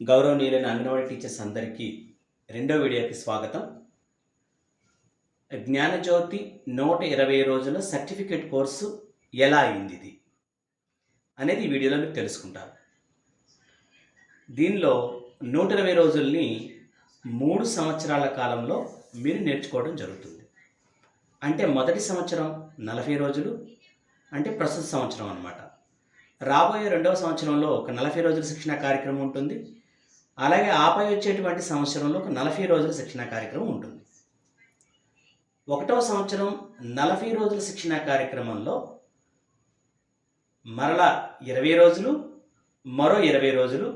గౌరవనీయులైన అంగన్వాడీ టీచర్స్ అందరికీ రెండో వీడియోకి స్వాగతం. జ్ఞానజ్యోతి నూట ఇరవై రోజుల సర్టిఫికేట్ కోర్సు ఎలా అయింది ఇది అనేది ఈ వీడియోలో మీరు తెలుసుకుంటారు. దీనిలో నూట ఇరవై రోజుల్ని మూడు సంవత్సరాల కాలంలో మీరు నేర్చుకోవడం జరుగుతుంది. అంటే మొదటి సంవత్సరం నలభై రోజులు అంటే ప్రస్తుత సంవత్సరం అనమాట రాబోయే రెండవ సంవత్సరంలో ఒక నలభై రోజుల శిక్షణ కార్యక్రమం ఉంటుంది. అలాగే ఆపై వచ్చేటువంటి సంవత్సరంలో ఒక నలభై రోజుల శిక్షణ కార్యక్రమం ఉంటుంది. ఒకటవ సంవత్సరం నలభై రోజుల శిక్షణ కార్యక్రమంలో మరలా ఇరవై రోజులు మరో ఇరవై రోజులు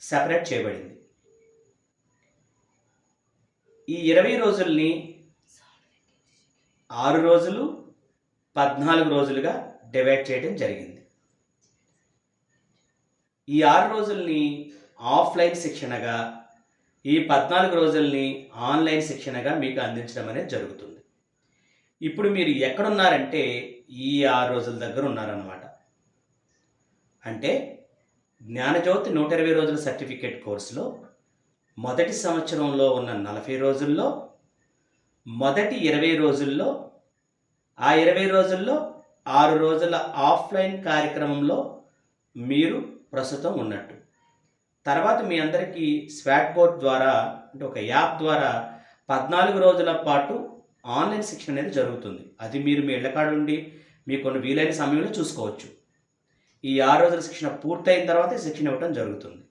సెపరేట్ చేయబడింది. ఈ ఇరవై రోజుల్ని ఆరు రోజులు పద్నాలుగు రోజులుగా డివైడ్ చేయడం జరిగింది. ఈ ఆరు రోజుల్ని ఆఫ్లైన్ శిక్షణగా ఈ పద్నాలుగు రోజుల్ని ఆన్లైన్ శిక్షణగా మీకు అందించడం అనేది జరుగుతుంది. ఇప్పుడు మీరు ఎక్కడున్నారంటే ఈ ఆరు రోజుల దగ్గర ఉన్నారనమాట అంటే జ్ఞానజ్యోతి నూట ఇరవై రోజుల సర్టిఫికేట్ కోర్సులో మొదటి సంవత్సరంలో ఉన్న నలభై రోజుల్లో మొదటి ఇరవై రోజుల్లో ఆ ఇరవై రోజుల్లో ఆరు రోజుల ఆఫ్లైన్ కార్యక్రమంలో మీరు ప్రస్తుతం ఉన్నట్టు. తర్వాత మీ అందరికీ స్వాట్ బోర్డ్ ద్వారా అంటే ఒక యాప్ ద్వారా పద్నాలుగు రోజుల పాటు ఆన్లైన్ శిక్షణ అనేది జరుగుతుంది. అది మీరు మీ ఇళ్ళకాడుండి మీకు కొన్ని వీలైన సమయంలో చూసుకోవచ్చు. ఈ ఆరు రోజుల శిక్షణ పూర్తయిన తర్వాత శిక్షణ ఇవ్వడం జరుగుతుంది.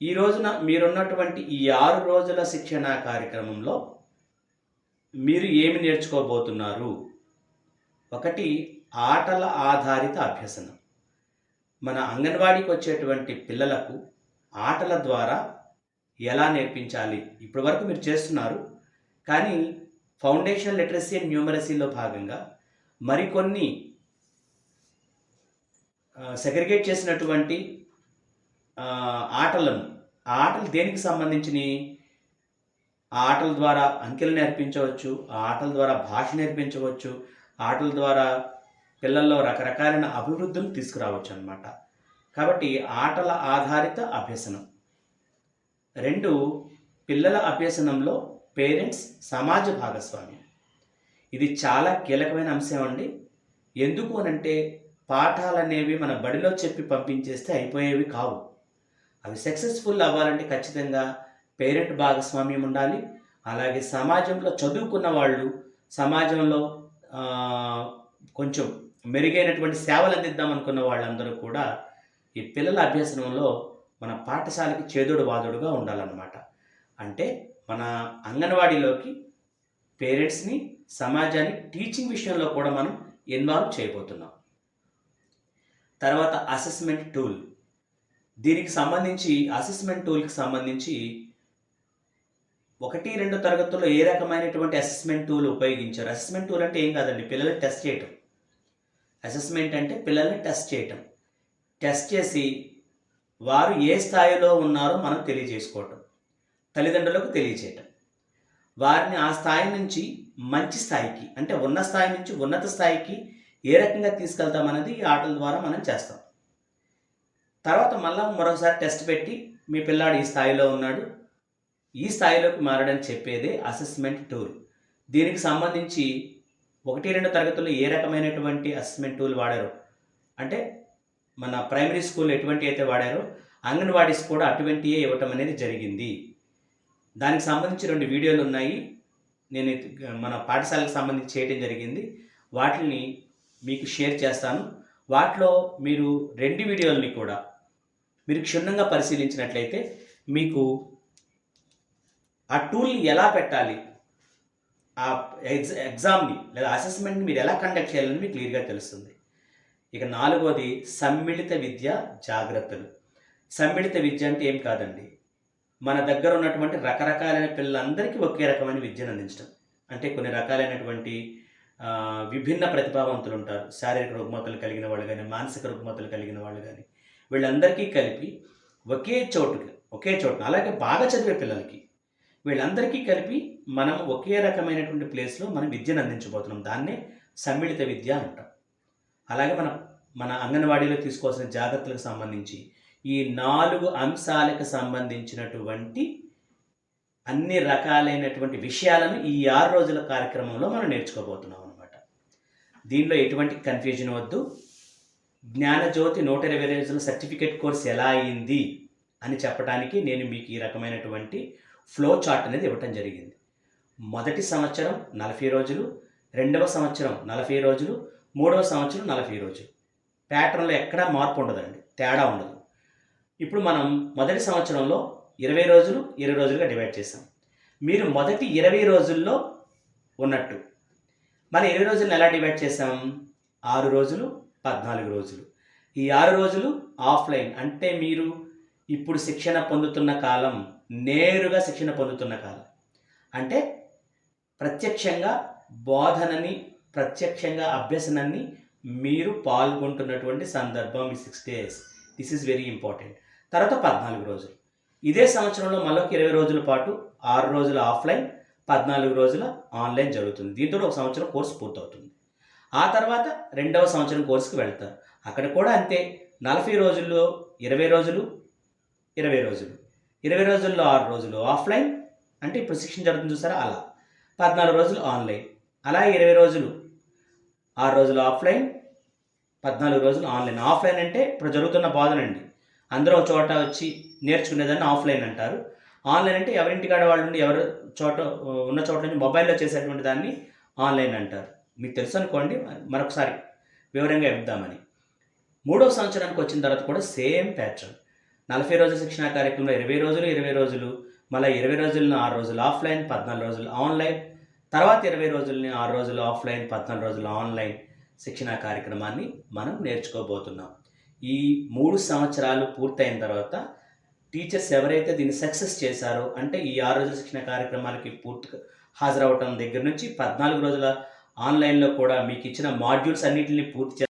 ఈ రోజున మీరున్నటువంటి ఈ ఆరు రోజుల శిక్షణ కార్యక్రమంలో మీరు ఏమి నేర్చుకోబోతున్నారు? ఒకటి ఆటల ఆధారిత అభ్యసనం. మన అంగన్వాడీకి వచ్చేటువంటి పిల్లలకు ఆటల ద్వారా ఎలా నేర్పించాలి? ఇప్పటి వరకు మీరు చేస్తున్నారు. కానీ ఫౌండేషన్ లిటరసీ అండ్ న్యూమరసీలో భాగంగా మరికొన్ని సెగ్రిగేట్ చేసినటువంటి ఆటలను ఆ ఆటలు దేనికి సంబంధించినవి? ఆ ఆటల ద్వారా అంకెలు నేర్పించవచ్చు ఆ ఆటల ద్వారా భాష నేర్పించవచ్చు ఆటల ద్వారా పిల్లల్లో రకరకాలైన అభివృద్ధులు తీసుకురావచ్చు అన్నమాట కాబట్టి ఆటల ఆధారిత అభ్యసనం. రెండు పిల్లల అభ్యసనంలో పేరెంట్స్ సమాజ భాగస్వామ్యం. ఇది చాలా కీలకమైన అంశం అండి. ఎందుకు అనంటే పాఠాలు అనేవి మన బడిలో చెప్పి పంపించేస్తే అయిపోయేవి కావు. అవి సక్సెస్ఫుల్ అవ్వాలంటే ఖచ్చితంగా పేరెంట్ భాగస్వామ్యం ఉండాలి. అలాగే సమాజంలో చదువుకున్న వాళ్ళు సమాజంలో కొంచెం మెరుగైనటువంటి సేవలు అందిద్దాం అనుకున్న వాళ్ళందరూ కూడా ఈ పిల్లల అభ్యసనంలో మన పాఠశాలకి చేదుడు వాదుడుగా ఉండాలన్నమాట. అంటే మన అంగన్వాడీలోకి పేరెంట్స్ని సమాజాన్ని టీచింగ్ విషయంలో కూడా మనం ఇన్వాల్వ్ చేయబోతున్నాం. తర్వాత అసెస్మెంట్ టూల్. దీనికి సంబంధించి అసెస్మెంట్ టూల్కి సంబంధించి ఒకటి రెండు తరగతుల్లో ఏ రకమైనటువంటి అసెస్మెంట్ టూల్ ఉపయోగించారు? అసెస్మెంట్ టూల్ అంటే ఏం కాదండి? పిల్లలు టెస్ట్ చేయటం. అసెస్మెంట్ అంటే పిల్లల్ని టెస్ట్ చేయటం. టెస్ట్ చేసి వారు ఏ స్థాయిలో ఉన్నారో మనం తెలియజేసుకోవటం. తల్లిదండ్రులకు తెలియజేయటం వారిని ఆ స్థాయి నుంచి మంచి స్థాయికి అంటే ఉన్న స్థాయి నుంచి ఉన్నత స్థాయికి ఏ రకంగా తీసుకెళ్తామన్నది ఈ ఆటల ద్వారా మనం చేస్తాం. తర్వాత మళ్ళా మరొకసారి టెస్ట్ పెట్టి మీ పిల్లాడు ఈ స్థాయిలో ఉన్నాడు. ఈ స్థాయిలోకి మారడని చెప్పేదే అసెస్మెంట్ టూర్. దీనికి సంబంధించి ఒకటి రెండు తరగతుల్లో ఏ రకమైనటువంటి అసెస్మెంట్ టూల్ వాడారు? అంటే మన ప్రైమరీ స్కూల్ ఎటువంటి అయితే వాడారో అంగన్వాడీస్ కూడా అటువంటియే ఇవ్వటం అనేది జరిగింది. దానికి సంబంధించి రెండు వీడియోలు ఉన్నాయి. నేను మన పాఠశాలకు సంబంధించి చేయడం జరిగింది. వాటిని మీకు షేర్ చేస్తాను. వాటిలో మీరు రెండు వీడియోలని కూడా మీరు క్షుణ్ణంగా పరిశీలించినట్లయితే మీకు ఆ టూల్ని ఎలా పెట్టాలి? ఆ ఎగ్జ ఎగ్జామ్ని లేదా అసెస్మెంట్ని మీరు ఎలా కండక్ట్ చేయాలని మీకు క్లియర్గా తెలుస్తుంది. ఇక నాలుగోది సమ్మిళిత విద్య జాగ్రత్తలు. సమ్మిళిత విద్య అంటే ఏం కాదండి? మన దగ్గర ఉన్నటువంటి రకరకాలైన పిల్లలందరికీ ఒకే రకమైన విద్యను అందించడం. అంటే కొన్ని రకాలైనటువంటి విభిన్న ప్రతిభావంతులు ఉంటారు. శారీరక రుగ్మతలు కలిగిన వాళ్ళు కానీ మానసిక రుగ్మతలు కలిగిన వాళ్ళు కానీ వీళ్ళందరికీ కలిపి ఒకే చోటుకి ఒకే చోటు అలాగే బాగా చదివే పిల్లలకి వీళ్ళందరికీ కలిపి మనం ఒకే రకమైనటువంటి ప్లేస్లో మనం విద్యను అందించబోతున్నాం. దాన్నే సమ్మిళిత విద్య అంటాం. అలాగే మన మన అంగన్వాడీలో తీసుకోవాల్సిన జాగ్రత్తలకు సంబంధించి ఈ నాలుగు అంశాలకు సంబంధించినటువంటి అన్ని రకాలైనటువంటి విషయాలను ఈ ఆరు రోజుల కార్యక్రమంలో మనం నేర్చుకోబోతున్నాం అనమాట దీనిలో ఎటువంటి కన్ఫ్యూజన్ వద్దు. జ్ఞానజ్యోతి నూట ఇరవై రోజుల సర్టిఫికేట్ కోర్స్ ఎలా అయింది అని చెప్పడానికి నేను మీకు ఈ రకమైనటువంటి ఫ్లో చార్ట్ అనేది ఇవ్వటం జరిగింది. మొదటి సంవత్సరం నలభై రోజులు రెండవ సంవత్సరం నలభై రోజులు మూడవ సంవత్సరం నలభై రోజులు. ప్యాటర్న్లో ఎక్కడా మార్పు ఉండదండి తేడా ఉండదు. ఇప్పుడు మనం మొదటి సంవత్సరంలో ఇరవై రోజులు ఇరవై రోజులుగా డివైడ్ చేసాం మీరు మొదటి ఇరవై రోజుల్లో ఉన్నట్టు. మన ఇరవై రోజులను ఎలా డివైడ్ చేసాం ఆరు రోజులు పద్నాలుగు రోజులు. ఈ ఆరు రోజులు ఆఫ్లైన్ అంటే మీరు ఇప్పుడు శిక్షణ పొందుతున్న కాలం నేరుగా శిక్షణ పొందుతున్న కాలం. అంటే ప్రత్యక్షంగా బోధనని ప్రత్యక్షంగా అభ్యసనాన్ని మీరు పాల్గొంటున్నటువంటి సందర్భం ఈ six days this is very important తర్వాత పద్నాలుగు రోజులు. ఇదే సంవత్సరంలో మళ్ళొక ఇరవై రోజుల పాటు ఆరు రోజుల ఆఫ్లైన్ పద్నాలుగు రోజుల ఆన్లైన్ జరుగుతుంది. దీంతో ఒక సంవత్సరం కోర్సు పూర్తవుతుంది. ఆ తర్వాత రెండవ సంవత్సరం కోర్సుకు వెళ్తారు. అక్కడ కూడా అంతే. నలభై రోజుల్లో ఇరవై రోజులు ఇరవై రోజులు. ఇరవై రోజుల్లో ఆరు రోజులు ఆఫ్లైన్ అంటే ఇప్పుడు శిక్షణ జరుగుతుంది చూసారా? అలా. పద్నాలుగు రోజులు ఆన్లైన్. అలా ఇరవై రోజులు. ఆరు రోజులు ఆఫ్లైన్ పద్నాలుగు రోజులు ఆన్లైన్. ఆఫ్లైన్ అంటే ఇప్పుడు జరుగుతున్న బాధనండి అందరూ ఒక చోట వచ్చి నేర్చుకునేదాన్ని ఆఫ్లైన్ అంటారు. ఆన్లైన్ అంటే ఎవరింటికాడ వాళ్ళు ఉండి ఎవరు చోట ఉన్న చోట నుంచి మొబైల్లో చేసేటువంటి దాన్ని ఆన్లైన్ అంటారు. మీకు తెలుసు అనుకోండి మరొకసారి వివరంగా ఇద్దామని మూడో సంవత్సరానికి వచ్చిన తర్వాత కూడా సేమ్ ప్యాటర్న్. నలభై రోజుల శిక్షణ కార్యక్రమంలో ఇరవై రోజులు ఇరవై రోజులు మళ్ళీ ఇరవై రోజులను ఆరు రోజులు ఆఫ్లైన్ పద్నాలుగు రోజులు ఆన్లైన్ తర్వాత ఇరవై రోజులని ఆరు రోజులు ఆఫ్లైన్ పద్నాలుగు రోజులు ఆన్లైన్ శిక్షణ కార్యక్రమాన్ని మనం నేర్చుకోబోతున్నాం. ఈ మూడు సంవత్సరాలు పూర్తయిన తర్వాత టీచర్స్ ఎవరైతే దీన్ని సక్సెస్ చేశారో అంటే ఈ ఆరు రోజుల శిక్షణ కార్యక్రమాలకి పూర్తిగా హాజరవటం దగ్గర నుంచి పద్నాలుగు రోజుల ఆన్లైన్లో కూడా మీకు ఇచ్చిన మాడ్యూల్స్ అన్నింటిని పూర్తి